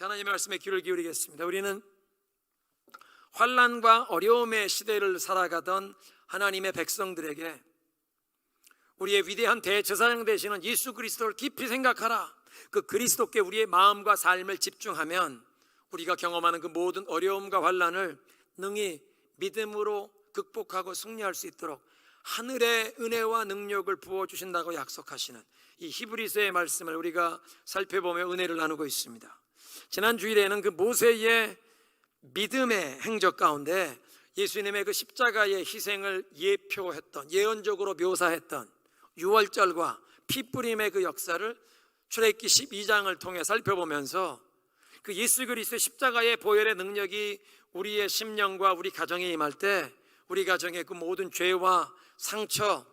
하나님의 말씀에 귀를 기울이겠습니다. 우리는 환란과 어려움의 시대를 살아가던 하나님의 백성들에게 우리의 위대한 대제사장 되시는 예수 그리스도를 깊이 생각하라. 그 그리스도께 우리의 마음과 삶을 집중하면 우리가 경험하는 그 모든 어려움과 환란을 능히 믿음으로 극복하고 승리할 수 있도록 하늘의 은혜와 능력을 부어 주신다고 약속하시는 이 히브리서의 말씀을 우리가 살펴보며 은혜를 나누고 있습니다. 지난 주일에는 그 모세의 믿음의 행적 가운데 예수님의 그 십자가의 희생을 예표했던 예언적으로 묘사했던 유월절과 피뿌림의 그 역사를 출애굽기 12장을 통해 살펴보면서 그 예수 그리스도의 십자가의 보혈의 능력이 우리의 심령과 우리 가정에 임할 때 우리 가정의 그 모든 죄와 상처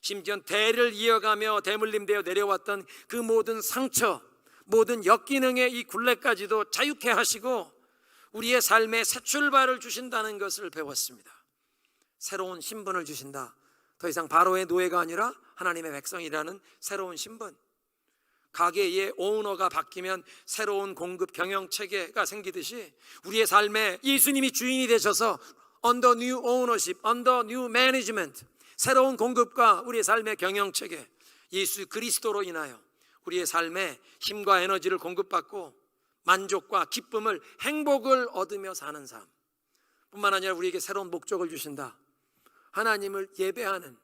심지어 대를 이어가며 대물림되어 내려왔던 그 모든 상처 모든 역기능의 이 굴레까지도 자유케 하시고 우리의 삶에 새 출발을 주신다는 것을 배웠습니다. 새로운 신분을 주신다. 더 이상 바로의 노예가 아니라 하나님의 백성이라는 새로운 신분. 가게의 오너가 바뀌면 새로운 공급 경영 체계가 생기듯이 우리의 삶에 예수님이 주인이 되셔서 under new ownership, under new management 새로운 공급과 우리의 삶의 경영 체계 예수 그리스도로 인하여 우리의 삶에 힘과 에너지를 공급받고 만족과 기쁨을 행복을 얻으며 사는 삶 뿐만 아니라 우리에게 새로운 목적을 주신다. 하나님을 예배하는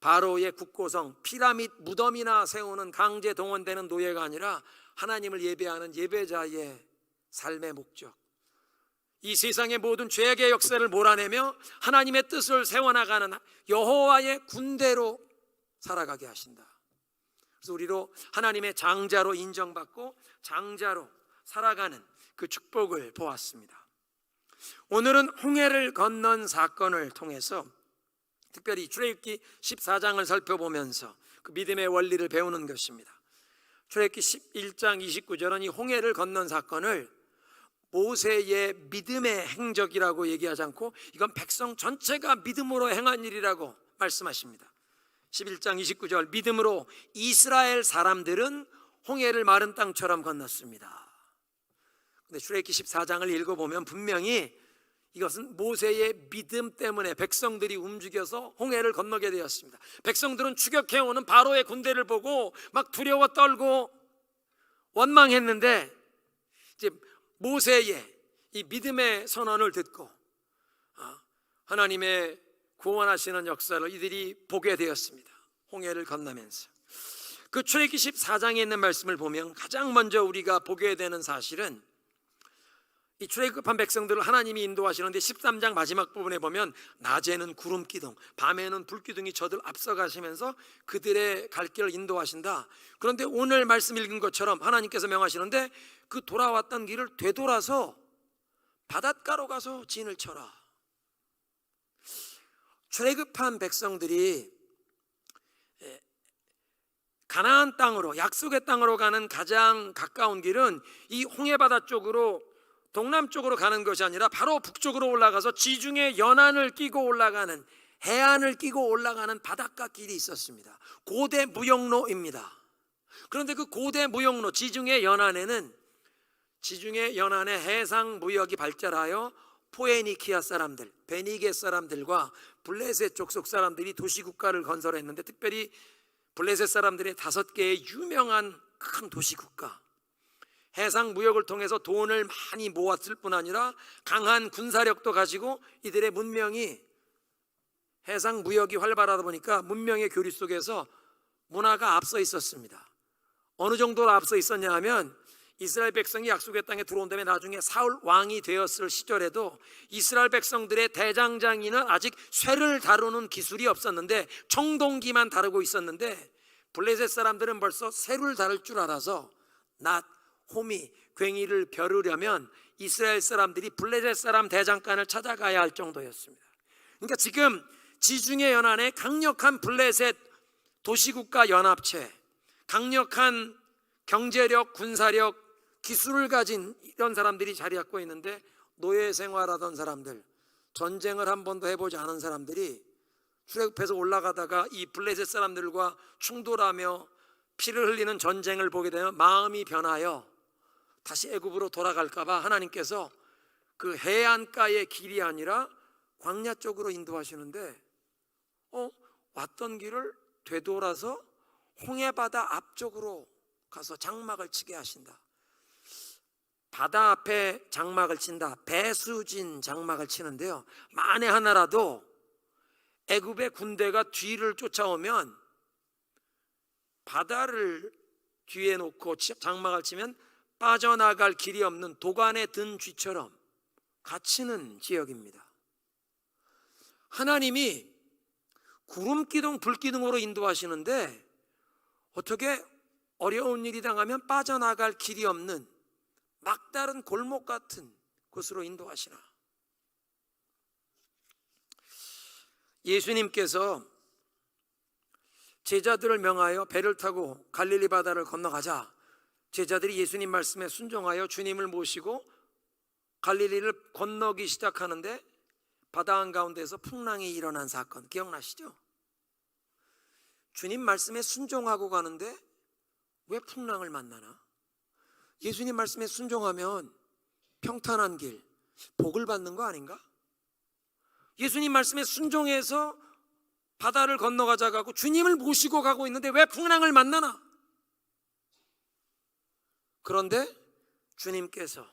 바로의 국고성 피라밋 무덤이나 세우는 강제 동원되는 노예가 아니라 하나님을 예배하는 예배자의 삶의 목적. 이 세상의 모든 죄악의 역사를 몰아내며 하나님의 뜻을 세워나가는 여호와의 군대로 살아가게 하신다. 그래서 우리로 하나님의 장자로 인정받고 장자로 살아가는 그 축복을 보았습니다. 오늘은 홍해를 건넌 사건을 통해서 특별히 출애굽기 14장을 살펴보면서 그 믿음의 원리를 배우는 것입니다. 출애굽기 11장 29절은 이 홍해를 건넌 사건을 모세의 믿음의 행적이라고 얘기하지 않고 이건 백성 전체가 믿음으로 행한 일이라고 말씀하십니다. 11장 29절 믿음으로 이스라엘 사람들은 홍해를 마른 땅처럼 건넜습니다. 근데 출애굽기 14장을 읽어 보면 분명히 이것은 모세의 믿음 때문에 백성들이 움직여서 홍해를 건너게 되었습니다. 백성들은 추격해 오는 바로의 군대를 보고 막 두려워 떨고 원망했는데 이제 모세의 이 믿음의 선언을 듣고 아, 하나님의 구원하시는 역사를 이들이 보게 되었습니다. 홍해를 건너면서 그 출애굽기 14장에 있는 말씀을 보면 가장 먼저 우리가 보게 되는 사실은 이 출애굽한 백성들을 하나님이 인도하시는데 13장 마지막 부분에 보면 낮에는 구름 기둥, 밤에는 불 기둥이 저들 앞서가시면서 그들의 갈 길을 인도하신다. 그런데 오늘 말씀 읽은 것처럼 하나님께서 명하시는데 그 돌아왔던 길을 되돌아서 바닷가로 가서 진을 쳐라. 출애굽한 백성들이 가나안 땅으로 약속의 땅으로 가는 가장 가까운 길은 이 홍해바다 쪽으로 동남쪽으로 가는 것이 아니라 바로 북쪽으로 올라가서 지중해 연안을 끼고 올라가는 해안을 끼고 올라가는 바닷가 길이 있었습니다. 고대 무역로입니다. 그런데 그 고대 무역로 지중해 연안에는 지중해 연안의 해상 무역이 발달하여 포에니키아 사람들, 베니게 사람들과 블레셋 족속 사람들이 도시 국가를 건설했는데 특별히 블레셋 사람들의 다섯 개의 유명한 큰 도시 국가 해상 무역을 통해서 돈을 많이 모았을 뿐 아니라 강한 군사력도 가지고 이들의 문명이 해상 무역이 활발하다 보니까 문명의 교류 속에서 문화가 앞서 있었습니다. 어느 정도로 앞서 있었냐 하면 이스라엘 백성이 약속의 땅에 들어온 다음에 나중에 사울 왕이 되었을 시절에도 이스라엘 백성들의 대장장이는 아직 쇠를 다루는 기술이 없었는데 청동기만 다루고 있었는데 블레셋 사람들은 벌써 쇠를 다룰 줄 알아서 낫, 호미, 괭이를 벼르려면 이스라엘 사람들이 블레셋 사람 대장간을 찾아가야 할 정도였습니다. 그러니까 지금 지중해 연안에 강력한 블레셋 도시국가 연합체, 강력한 경제력, 군사력, 기술을 가진 이런 사람들이 자리 잡고 있는데 노예 생활하던 사람들, 전쟁을 한 번도 해보지 않은 사람들이 출애굽해서 올라가다가 이 블레셋 사람들과 충돌하며 피를 흘리는 전쟁을 보게 되면 마음이 변하여 다시 애굽으로 돌아갈까봐 하나님께서 그 해안가의 길이 아니라 광야 쪽으로 인도하시는데 어 왔던 길을 되돌아서 홍해바다 앞쪽으로 가서 장막을 치게 하신다. 바다 앞에 장막을 친다. 배수진 장막을 치는데요. 만에 하나라도 애굽의 군대가 뒤를 쫓아오면 바다를 뒤에 놓고 치- 장막을 치면 빠져나갈 길이 없는 도관에 든 쥐처럼 갇히는 지역입니다. 하나님이 구름 기둥, 불 기둥으로 인도하시는데 어떻게 어려운 일이 당하면 빠져나갈 길이 없는 막다른 골목 같은 곳으로 인도하시나? 예수님께서 제자들을 명하여 배를 타고 갈릴리 바다를 건너가자 제자들이 예수님 말씀에 순종하여 주님을 모시고 갈릴리를 건너기 시작하는데 바다 한가운데서 풍랑이 일어난 사건 기억나시죠? 주님 말씀에 순종하고 가는데 왜 풍랑을 만나나? 예수님 말씀에 순종하면 평탄한 길, 복을 받는 거 아닌가? 예수님 말씀에 순종해서 바다를 건너가자 가고 주님을 모시고 가고 있는데 왜 풍랑을 만나나? 그런데 주님께서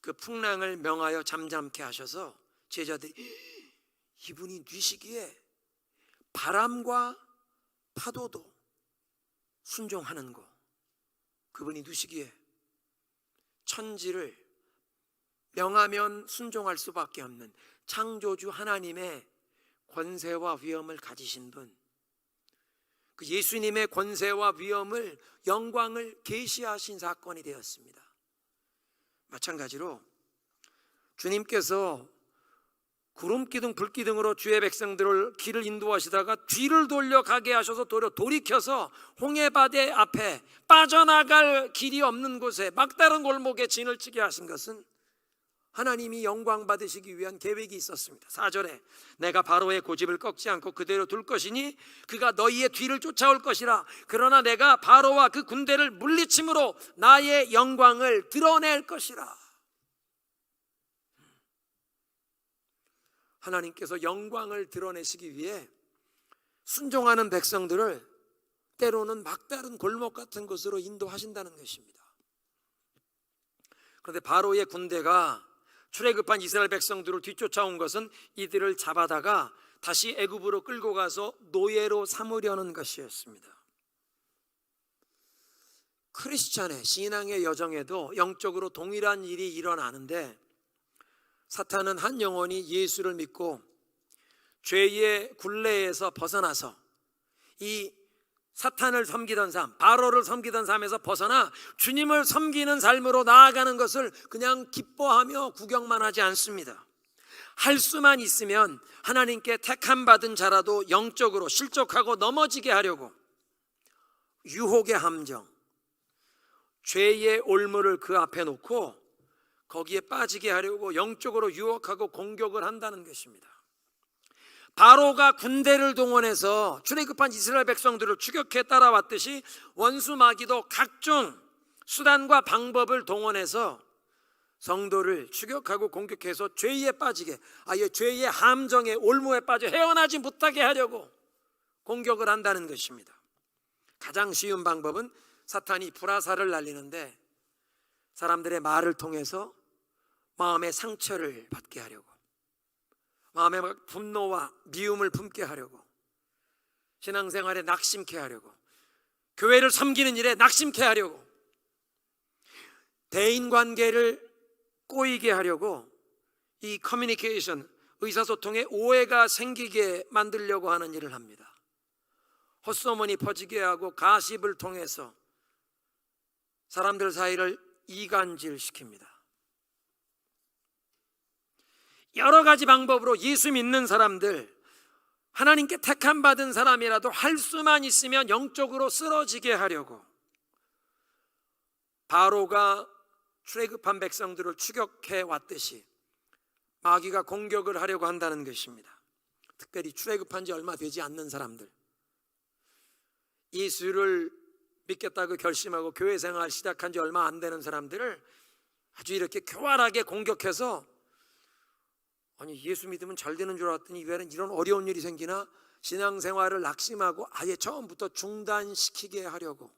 그 풍랑을 명하여 잠잠케 하셔서 제자들이 이분이 뉘시기에 바람과 파도도 순종하는 거 그분이 누시기에 천지를 명하면 순종할 수밖에 없는 창조주 하나님의 권세와 위엄을 가지신 분. 그 예수님의 권세와 위엄을 영광을 계시하신 사건이 되었습니다. 마찬가지로 주님께서 구름 기둥 불 기둥으로 주의 백성들을 길을 인도하시다가 뒤를 돌려 가게 하셔서 도려 돌이켜서 홍해 바대 앞에 빠져나갈 길이 없는 곳에 막다른 골목에 진을 치게 하신 것은 하나님이 영광 받으시기 위한 계획이 있었습니다. 4절에 내가 바로의 고집을 꺾지 않고 그대로 둘 것이니 그가 너희의 뒤를 쫓아올 것이라 그러나 내가 바로와 그 군대를 물리침으로 나의 영광을 드러낼 것이라 하나님께서 영광을 드러내시기 위해 순종하는 백성들을 때로는 막다른 골목 같은 곳으로 인도하신다는 것입니다. 그런데 바로의 군대가 출애굽한 이스라엘 백성들을 뒤쫓아온 것은 이들을 잡아다가 다시 애굽으로 끌고 가서 노예로 삼으려는 것이었습니다. 크리스찬의 신앙의 여정에도 영적으로 동일한 일이 일어나는데 사탄은 한 영혼이 예수를 믿고 죄의 굴레에서 벗어나서 이 사탄을 섬기던 삶, 바로를 섬기던 삶에서 벗어나 주님을 섬기는 삶으로 나아가는 것을 그냥 기뻐하며 구경만 하지 않습니다. 할 수만 있으면 하나님께 택함 받은 자라도 영적으로 실족하고 넘어지게 하려고 유혹의 함정, 죄의 올무를 그 앞에 놓고 거기에 빠지게 하려고 영적으로 유혹하고 공격을 한다는 것입니다. 바로가 군대를 동원해서 출애굽한 이스라엘 백성들을 추격해 따라왔듯이 원수 마귀도 각종 수단과 방법을 동원해서 성도를 추격하고 공격해서 죄에 빠지게 아예 죄의 함정에 올무에 빠져 헤어나지 못하게 하려고 공격을 한다는 것입니다. 가장 쉬운 방법은 사탄이 불화살을 날리는데 사람들의 말을 통해서 마음의 상처를 받게 하려고 마음에 막 분노와 미움을 품게 하려고 신앙생활에 낙심케 하려고 교회를 섬기는 일에 낙심케 하려고 대인 관계를 꼬이게 하려고 이 커뮤니케이션 의사소통에 오해가 생기게 만들려고 하는 일을 합니다. 헛소문이 퍼지게 하고 가십을 통해서 사람들 사이를 이간질시킵니다. 여러 가지 방법으로 예수 믿는 사람들 하나님께 택함 받은 사람이라도 할 수만 있으면 영적으로 쓰러지게 하려고 바로가 출애굽한 백성들을 추격해 왔듯이 마귀가 공격을 하려고 한다는 것입니다. 특별히 출애굽한 지 얼마 되지 않는 사람들 예수를 믿겠다고 결심하고 교회 생활 시작한 지 얼마 안 되는 사람들을 아주 이렇게 교활하게 공격해서 아니 예수 믿으면 잘 되는 줄 알았더니 왜 이런 어려운 일이 생기나 신앙생활을 낙심하고 아예 처음부터 중단시키게 하려고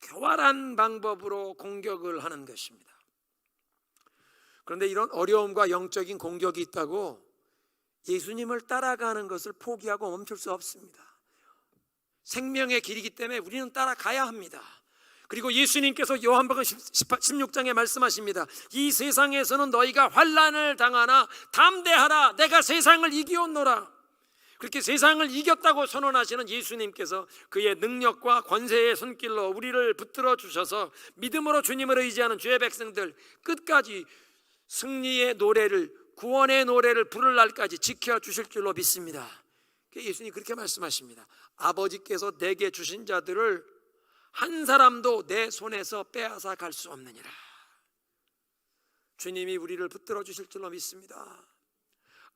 교활한 방법으로 공격을 하는 것입니다. 그런데 이런 어려움과 영적인 공격이 있다고 예수님을 따라가는 것을 포기하고 멈출 수 없습니다. 생명의 길이기 때문에 우리는 따라가야 합니다. 그리고 예수님께서 요한복음 16장에 말씀하십니다. 이 세상에서는 너희가 환란을 당하나 담대하라 내가 세상을 이기었노라. 그렇게 세상을 이겼다고 선언하시는 예수님께서 그의 능력과 권세의 손길로 우리를 붙들어 주셔서 믿음으로 주님을 의지하는 주의 백성들 끝까지 승리의 노래를 구원의 노래를 부를 날까지 지켜 주실 줄로 믿습니다. 예수님 그렇게 말씀하십니다. 아버지께서 내게 주신 자들을 한 사람도 내 손에서 빼앗아 갈 수 없느니라. 주님이 우리를 붙들어 주실 줄로 믿습니다.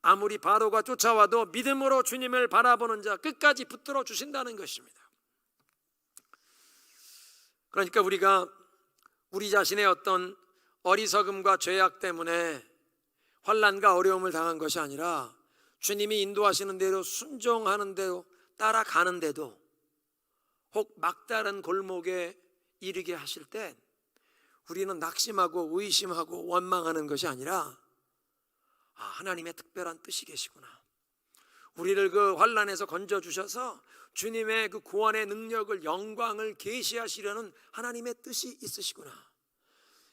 아무리 바로가 쫓아와도 믿음으로 주님을 바라보는 자 끝까지 붙들어 주신다는 것입니다. 그러니까 우리가 우리 자신의 어떤 어리석음과 죄악 때문에 환란과 어려움을 당한 것이 아니라 주님이 인도하시는 대로 순종하는 대로 따라가는데도 혹 막다른 골목에 이르게 하실 때 우리는 낙심하고 의심하고 원망하는 것이 아니라 아, 하나님의 특별한 뜻이 계시구나. 우리를 그 환란에서 건져 주셔서 주님의 그 구원의 능력을 영광을 계시하시려는 하나님의 뜻이 있으시구나.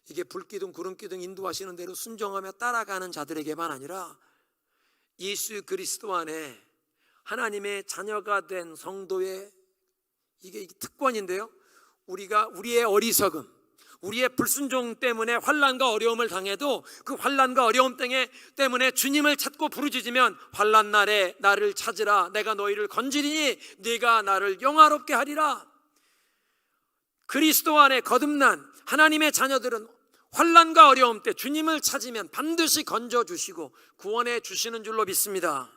이게 불기둥 구름기둥 인도하시는 대로 순종하며 따라가는 자들에게만 아니라 예수 그리스도 안에 하나님의 자녀가 된 성도의 이게 특권인데요. 우리가 우리의 어리석음, 우리의 불순종 때문에 환란과 어려움을 당해도 그 환란과 어려움 때문에 주님을 찾고 부르짖으면 환란 날에 나를 찾으라 내가 너희를 건지리니 네가 나를 영화롭게 하리라. 그리스도 안에 거듭난 하나님의 자녀들은 환란과 어려움 때 주님을 찾으면 반드시 건져 주시고 구원해 주시는 줄로 믿습니다.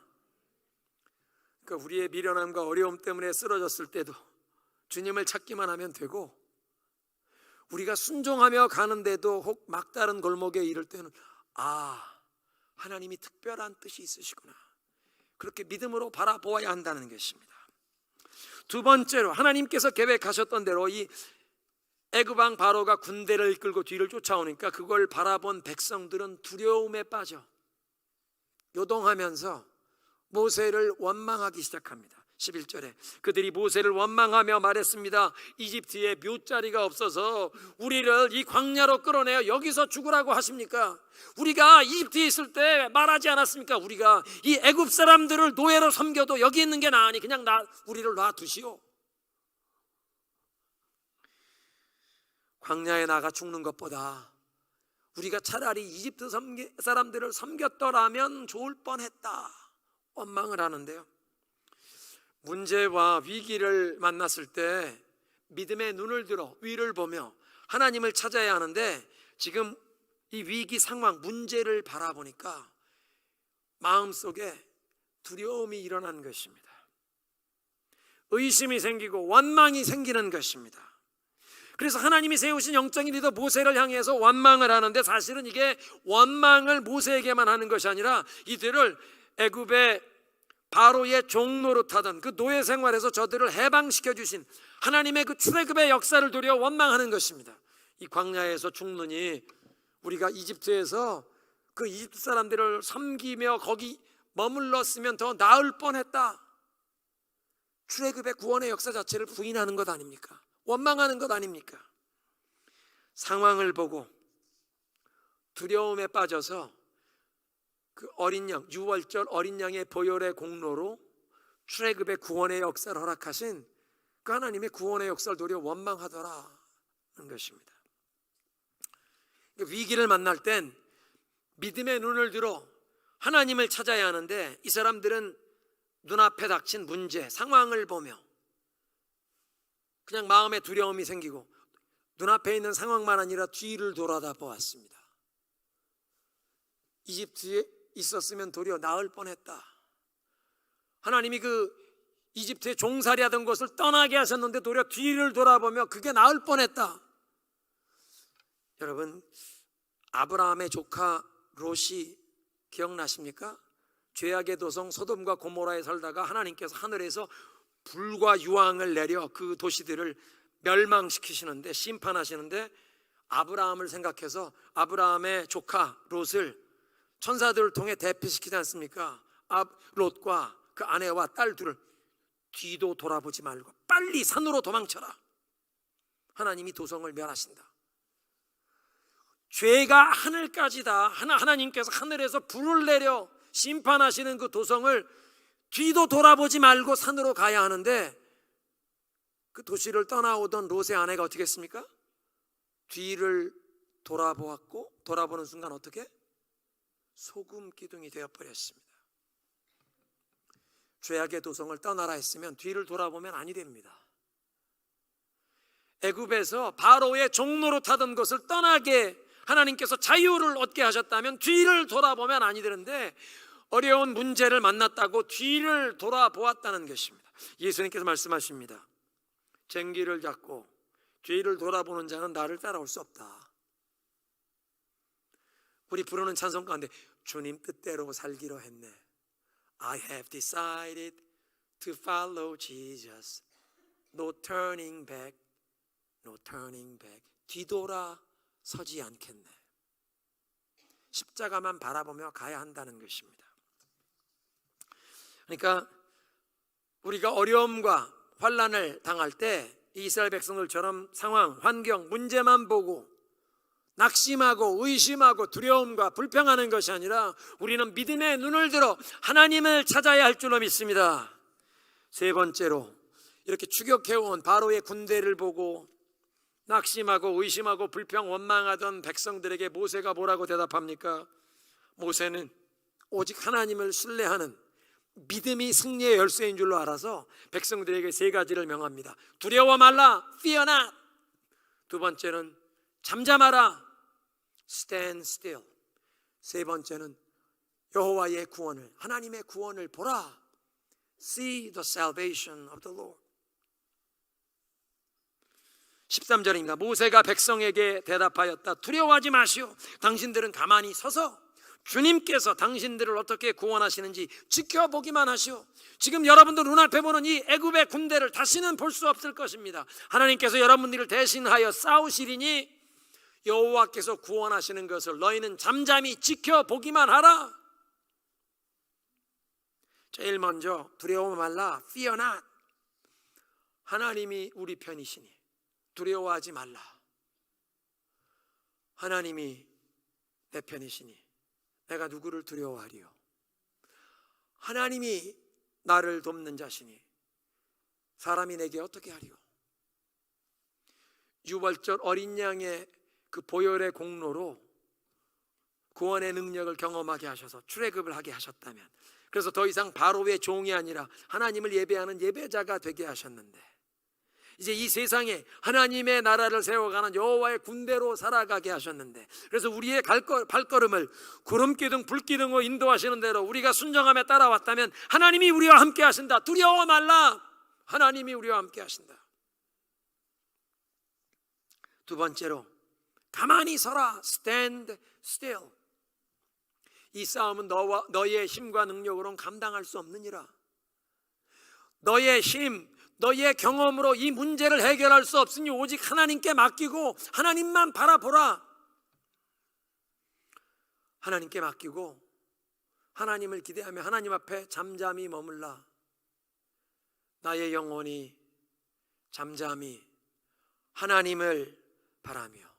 그러니까 우리의 미련함과 어려움 때문에 쓰러졌을 때도 주님을 찾기만 하면 되고 우리가 순종하며 가는데도 혹 막다른 골목에 이를 때는 아 하나님이 특별한 뜻이 있으시구나 그렇게 믿음으로 바라보아야 한다는 것입니다. 두 번째로 하나님께서 계획하셨던 대로 이 애굽왕 바로가 군대를 이끌고 뒤를 쫓아오니까 그걸 바라본 백성들은 두려움에 빠져 요동하면서 모세를 원망하기 시작합니다. 11절에 그들이 모세를 원망하며 말했습니다. 이집트에 묘자리가 없어서 우리를 이 광야로 끌어내어 여기서 죽으라고 하십니까? 우리가 이집트에 있을 때 말하지 않았습니까? 우리가 이 애굽 사람들을 노예로 섬겨도 여기 있는 게 나으니 그냥 나 우리를 놔 두시오. 광야에 나가 죽는 것보다 우리가 차라리 이집트 사람들을 섬겼더라면 좋을 뻔했다. 원망을 하는데요. 문제와 위기를 만났을 때 믿음의 눈을 들어 위를 보며 하나님을 찾아야 하는데 지금 이 위기 상황 문제를 바라보니까 마음속에 두려움이 일어난 것입니다. 의심이 생기고 원망이 생기는 것입니다. 그래서 하나님이 세우신 영적인 리더 모세를 향해서 원망을 하는데 사실은 이게 원망을 모세에게만 하는 것이 아니라 이들을 애굽의 바로의 종로로 타던 그 노예 생활에서 저들을 해방시켜 주신 하나님의 그 출애굽의 역사를 도려 원망하는 것입니다. 이 광야에서 죽느니 우리가 이집트에서 그 이집트 사람들을 섬기며 거기 머물렀으면 더 나을 뻔했다. 출애굽의 구원의 역사 자체를 부인하는 것 아닙니까? 원망하는 것 아닙니까? 상황을 보고 두려움에 빠져서 그 어린 양, 6월절 어린 양의 보혈의 공로로 출애굽의 구원의 역사를 허락하신 그 하나님의 구원의 역사를 도려 원망하더라는 것입니다. 위기를 만날 땐 믿음의 눈을 들어 하나님을 찾아야 하는데 이 사람들은 눈앞에 닥친 문제, 상황을 보며 그냥 마음에 두려움이 생기고 눈앞에 있는 상황만 아니라 뒤를 돌아다 보았습니다. 이집트에 있었으면 도리어 나을 뻔했다. 하나님이 그 이집트에 종살이 하던 곳을 떠나게 하셨는데 도리어 뒤를 돌아보며 그게 나을 뻔했다. 여러분 아브라함의 조카 롯이 기억나십니까? 죄악의 도성 소돔과 고모라에 살다가 하나님께서 하늘에서 불과 유황을 내려 그 도시들을 멸망시키시는데 심판하시는데 아브라함을 생각해서 아브라함의 조카 롯을 천사들을 통해 대피시키지 않습니까? 아, 롯과 그 아내와 딸 둘을 뒤도 돌아보지 말고 빨리 산으로 도망쳐라. 하나님이 도성을 멸하신다. 죄가 하늘까지다. 하나 하나님께서 하늘에서 불을 내려 심판하시는 그 도성을 뒤도 돌아보지 말고 산으로 가야 하는데 그 도시를 떠나오던 롯의 아내가 어떻게 했습니까? 뒤를 돌아보았고 돌아보는 순간 어떻게? 소금 기둥이 되어 버렸습니다. 죄악의 도성을 떠나라 했으면 뒤를 돌아보면 아니 됩니다. 애굽에서 바로의 종로로 타던 것을 떠나게 하나님께서 자유를 얻게 하셨다면 뒤를 돌아보면 아니 되는데 어려운 문제를 만났다고 뒤를 돌아보았다는 것입니다. 예수님께서 말씀하십니다. 쟁기를 잡고 뒤를 돌아보는 자는 나를 따라올 수 없다. 우리 부르는 찬송 가운데 주님 뜻대로 살기로 했네. I have decided to follow Jesus. No turning back. No turning back. 뒤돌아 서지 않겠네. 십자가만 바라보며 가야 한다는 것입니다. 그러니까 우리가 어려움과 환란을 당할 때 이스라엘 백성들처럼 상황, 환경, 문제만 보고 낙심하고 의심하고 두려움과 불평하는 것이 아니라 우리는 믿음의 눈을 들어 하나님을 찾아야 할 줄로 믿습니다. 세 번째로 이렇게 추격해온 바로의 군대를 보고 낙심하고 의심하고 불평 원망하던 백성들에게 모세가 뭐라고 대답합니까? 모세는 오직 하나님을 신뢰하는 믿음이 승리의 열쇠인 줄로 알아서 백성들에게 세 가지를 명합니다. 두려워 말라, fear not. 두 번째는 잠잠하라, stand still. 세 번째는 여호와의 구원을, 하나님의 구원을 보라, see the salvation of the Lord. 13절입니다. 모세가 백성에게 대답하였다. 두려워하지 마시오. 당신들은 가만히 서서 주님께서 당신들을 어떻게 구원하시는지 지켜보기만 하시오. 지금 여러분들 눈앞에 보는 이 애굽의 군대를 다시는 볼 수 없을 것입니다. 하나님께서 여러분들을 대신하여 싸우시리니 여호와께서 구원하시는 것을 너희는 잠잠히 지켜보기만 하라. 제일 먼저 두려워 말라. fear not. 하나님이 우리 편이시니 두려워하지 말라. 하나님이 내 편이시니 내가 누구를 두려워하리요? 하나님이 나를 돕는 자시니 사람이 내게 어떻게 하리요? 유월절 어린 양의 그 보혈의 공로로 구원의 능력을 경험하게 하셔서 출애굽을 하게 하셨다면 그래서 더 이상 바로의 종이 아니라 하나님을 예배하는 예배자가 되게 하셨는데 이제 이 세상에 하나님의 나라를 세워가는 여호와의 군대로 살아가게 하셨는데 그래서 우리의 발걸음을 구름기둥 불기둥으로 인도하시는 대로 우리가 순정함에 따라왔다면 하나님이 우리와 함께 하신다. 두려워 말라. 하나님이 우리와 함께 하신다. 두 번째로 가만히 서라 stand still 이 싸움은 너와 너의 힘과 능력으로는 감당할 수 없느니라 너의 힘 너희의 경험으로 이 문제를 해결할 수 없으니 오직 하나님께 맡기고 하나님만 바라보라. 하나님께 맡기고 하나님을 기대하며 하나님 앞에 잠잠히 머물라. 나의 영혼이 잠잠히 하나님을 바라며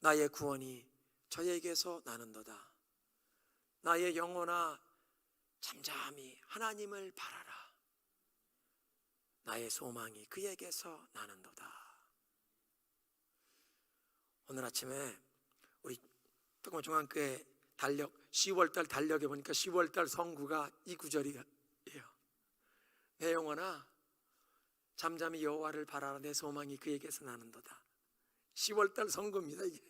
나의 구원이 저에게서 나는도다. 나의 영혼아 잠잠히 하나님을 바라라. 나의 소망이 그에게서 나는도다. 오늘 아침에 우리 특공 중앙교회 달력 10월달 달력에 보니까 10월달 성구가 이 구절이에요. 내 영혼아 잠잠히 여호와를 바라라 내 소망이 그에게서 나는도다. 10월달 성구입니다 이게.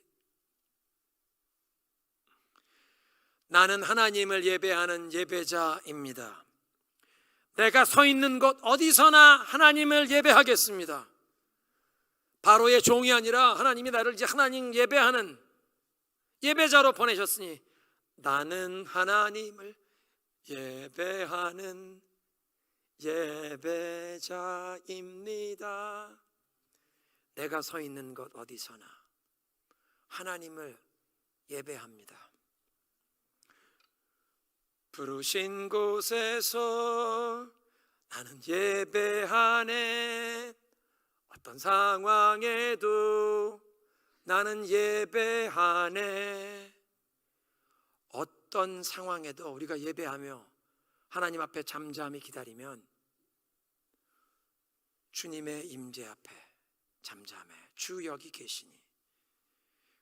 나는 하나님을 예배하는 예배자입니다. 내가 서 있는 곳 어디서나 하나님을 예배하겠습니다. 바로의 종이 아니라 하나님이 나를 이제 하나님 예배하는 예배자로 보내셨으니 나는 하나님을 예배하는 예배자입니다. 내가 서 있는 곳 어디서나 하나님을 예배합니다. 부르신 곳에서 나는 예배하네. 어떤 상황에도 나는 예배하네. 어떤 상황에도 우리가 예배하며 하나님 앞에 잠잠히 기다리면 주님의 임재 앞에 잠잠해. 주 여기 계시니.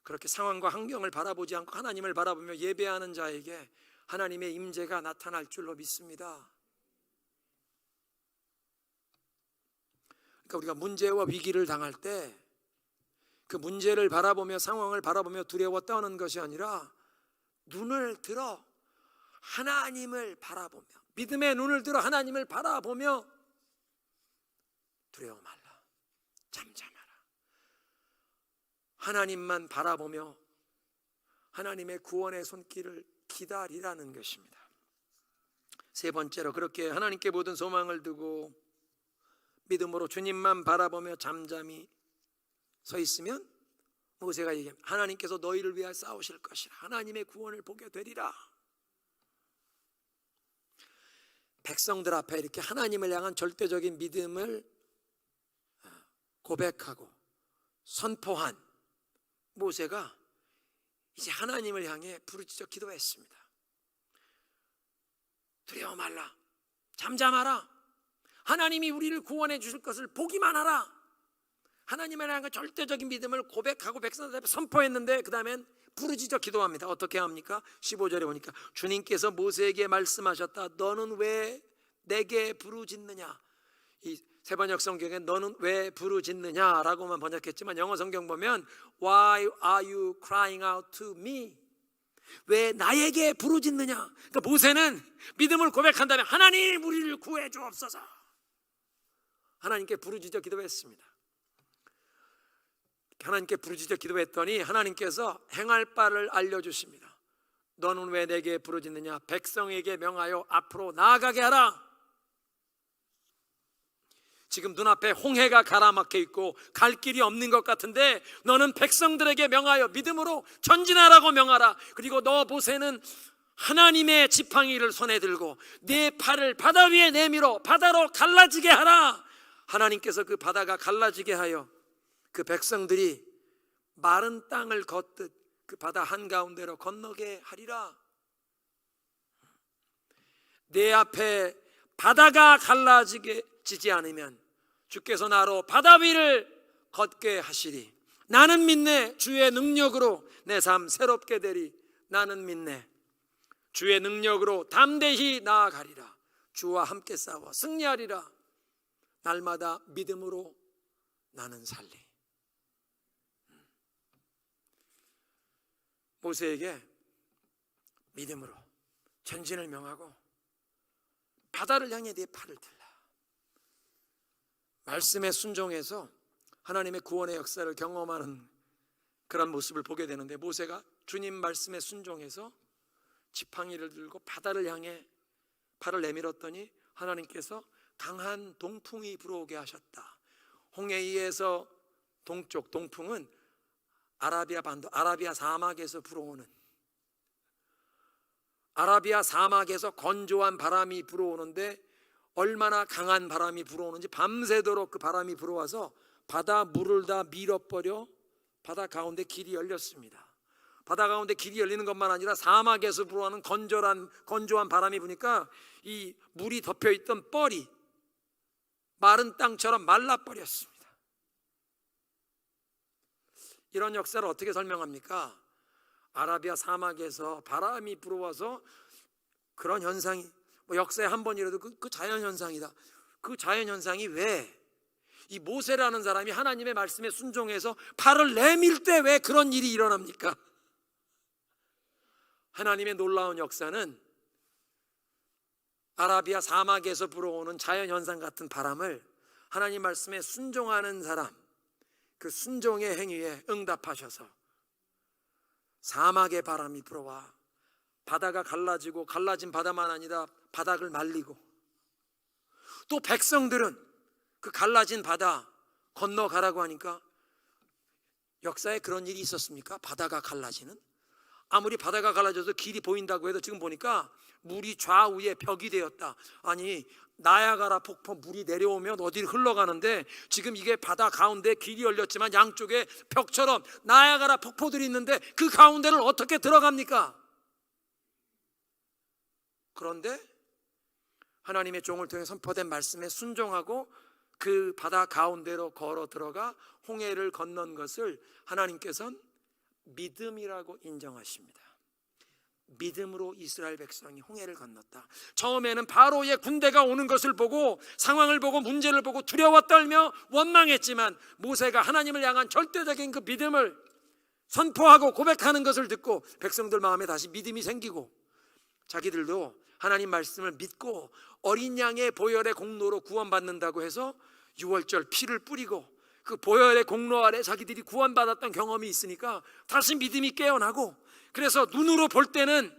그렇게 상황과 환경을 바라보지 않고 하나님을 바라보며 예배하는 자에게 하나님의 임재가 나타날 줄로 믿습니다. 그러니까 우리가 문제와 위기를 당할 때 그 문제를 바라보며 상황을 바라보며 두려워 떠는 것이 아니라 눈을 들어 하나님을 바라보며 믿음의 눈을 들어 하나님을 바라보며 두려워 말라. 잠잠 하나님만 바라보며 하나님의 구원의 손길을 기다리라는 것입니다. 세 번째로 그렇게 하나님께 모든 소망을 두고 믿음으로 주님만 바라보며 잠잠히 서 있으면 모세가 얘기합니다. 하나님께서 너희를 위하여 싸우실 것이라. 하나님의 구원을 보게 되리라. 백성들 앞에 이렇게 하나님을 향한 절대적인 믿음을 고백하고 선포한 모세가 이제 하나님을 향해 부르짖어 기도했습니다. 두려워 말라. 잠잠하라. 하나님이 우리를 구원해 주실 것을 보기만 하라. 하나님을 향한 절대적인 믿음을 고백하고 백성들 앞에 선포했는데 그 다음엔 부르짖어 기도합니다. 어떻게 합니까? 15절에 보니까 주님께서 모세에게 말씀하셨다. 너는 왜 내게 부르짖느냐? 이 세번역 성경에 너는 왜 부르짖느냐라고만 번역했지만 영어 성경 보면 Why are you crying out to me? 왜 나에게 부르짖느냐? 그러니까 모세는 믿음을 고백한 다음에 하나님 우리를 구해 주옵소서. 하나님께 부르짖어 기도했습니다. 하나님께 부르짖어 기도했더니 하나님께서 행할 바를 알려 주십니다. 너는 왜 내게 부르짖느냐? 백성에게 명하여 앞으로 나아가게 하라. 지금 눈앞에 홍해가 가라막혀 있고 갈 길이 없는 것 같은데 너는 백성들에게 명하여 믿음으로 전진하라고 명하라. 그리고 너 모세는 하나님의 지팡이를 손에 들고 내 팔을 바다 위에 내밀어 바다로 갈라지게 하라. 하나님께서 그 바다가 갈라지게 하여 그 백성들이 마른 땅을 걷듯 그 바다 한가운데로 건너게 하리라. 내 앞에 바다가 갈라지게 지지 않으면 주께서 나로 바다 위를 걷게 하시리. 나는 믿네 주의 능력으로 내 삶 새롭게 되리. 나는 믿네 주의 능력으로 담대히 나아가리라. 주와 함께 싸워 승리하리라. 날마다 믿음으로 나는 살리. 모세에게 믿음으로 전진을 명하고 바다를 향해 네 팔을 들라. 말씀에 순종해서 하나님의 구원의 역사를 경험하는 그런 모습을 보게 되는데 모세가 주님 말씀에 순종해서 지팡이를 들고 바다를 향해 팔을 내밀었더니 하나님께서 강한 동풍이 불어오게 하셨다. 홍해이에서 동쪽 동풍은 아라비아 반도 아라비아 사막에서 불어오는 아라비아 사막에서 건조한 바람이 불어오는데 얼마나 강한 바람이 불어오는지 밤새도록 그 바람이 불어와서 바다 물을 다 밀어버려 바다 가운데 길이 열렸습니다. 바다 가운데 길이 열리는 것만 아니라 사막에서 불어오는 건조한 건조한 바람이 부니까 이 물이 덮여 있던 뻘이 마른 땅처럼 말라 버렸습니다. 이런 역사를 어떻게 설명합니까? 아라비아 사막에서 바람이 불어와서 그런 현상이 뭐 역사에 한 번이라도 그, 그 자연 현상이다. 그 자연 현상이 왜? 이 모세라는 사람이 하나님의 말씀에 순종해서 팔을 내밀 때 왜 그런 일이 일어납니까? 하나님의 놀라운 역사는 아라비아 사막에서 불어오는 자연 현상 같은 바람을 하나님 말씀에 순종하는 사람 그 순종의 행위에 응답하셔서 사막의 바람이 불어와 바다가 갈라지고 갈라진 바다만 아니라 바닥을 말리고 또 백성들은 그 갈라진 바다 건너가라고 하니까 역사에 그런 일이 있었습니까? 바다가 갈라지는? 아무리 바다가 갈라져서 길이 보인다고 해도 지금 보니까 물이 좌우에 벽이 되었다. 아니 나야가라 폭포 물이 내려오면 어디를 흘러가는데 지금 이게 바다 가운데 길이 열렸지만 양쪽에 벽처럼 나야가라 폭포들이 있는데 그 가운데를 어떻게 들어갑니까? 그런데 하나님의 종을 통해 선포된 말씀에 순종하고 그 바다 가운데로 걸어 들어가 홍해를 건넌 것을 하나님께서는 믿음이라고 인정하십니다. 믿음으로 이스라엘 백성이 홍해를 건넜다. 처음에는 바로의 군대가 오는 것을 보고 상황을 보고 문제를 보고 두려워 떨며 원망했지만 모세가 하나님을 향한 절대적인 그 믿음을 선포하고 고백하는 것을 듣고 백성들 마음에 다시 믿음이 생기고 자기들도 하나님 말씀을 믿고 어린 양의 보혈의 공로로 구원받는다고 해서 유월절 피를 뿌리고 그 보혈의 공로 아래 자기들이 구원받았던 경험이 있으니까 다시 믿음이 깨어나고 그래서 눈으로 볼 때는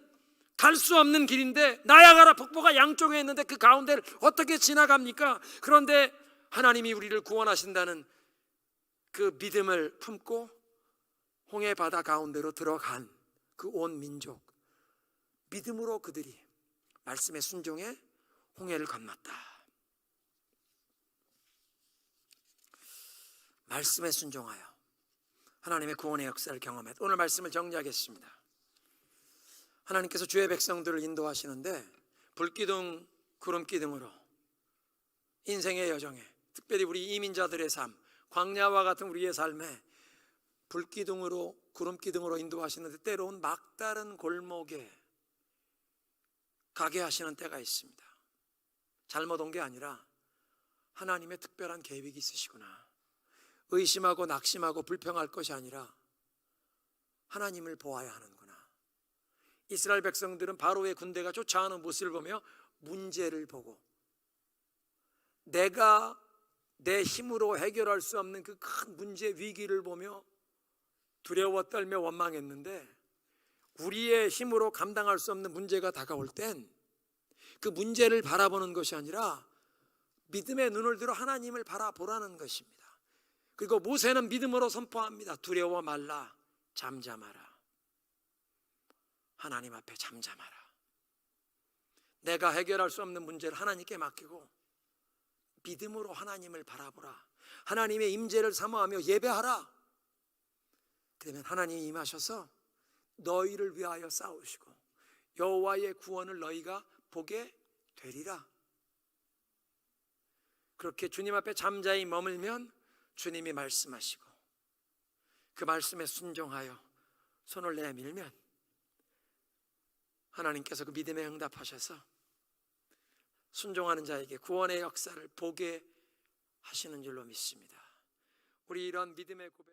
갈 수 없는 길인데 나야가라 폭포가 양쪽에 있는데 그 가운데를 어떻게 지나갑니까? 그런데 하나님이 우리를 구원하신다는 그 믿음을 품고 홍해 바다 가운데로 들어간 그 온 민족 믿음으로 그들이 말씀에 순종해 홍해를 건넜다. 말씀에 순종하여 하나님의 구원의 역사를 경험했다. 오늘 말씀을 정리하겠습니다. 하나님께서 주의 백성들을 인도하시는데 불기둥 구름기둥으로 인생의 여정에 특별히 우리 이민자들의 삶 광야와 같은 우리의 삶에 불기둥으로 구름기둥으로 인도하시는데 때로는 막다른 골목에 가게 하시는 때가 있습니다. 잘못 온 게 아니라 하나님의 특별한 계획이 있으시구나. 의심하고 낙심하고 불평할 것이 아니라 하나님을 보아야 하는구나. 이스라엘 백성들은 바로의 군대가 쫓아오는 모습을 보며 문제를 보고 내가 내 힘으로 해결할 수 없는 그 큰 문제 위기를 보며 두려워 떨며 원망했는데 우리의 힘으로 감당할 수 없는 문제가 다가올 땐 그 문제를 바라보는 것이 아니라 믿음의 눈을 들어 하나님을 바라보라는 것입니다. 그리고 모세는 믿음으로 선포합니다. 두려워 말라, 잠잠하라. 하나님 앞에 잠잠하라. 내가 해결할 수 없는 문제를 하나님께 맡기고 믿음으로 하나님을 바라보라. 하나님의 임재를 사모하며 예배하라. 그러면 하나님이 임하셔서 너희를 위하여 싸우시고 여호와의 구원을 너희가 보게 되리라. 그렇게 주님 앞에 잠자히 머물면 주님이 말씀하시고 그 말씀에 순종하여 손을 내밀면 하나님께서 그 믿음에 응답하셔서 순종하는 자에게 구원의 역사를 보게 하시는 줄로 믿습니다. 우리 이런 믿음의 고백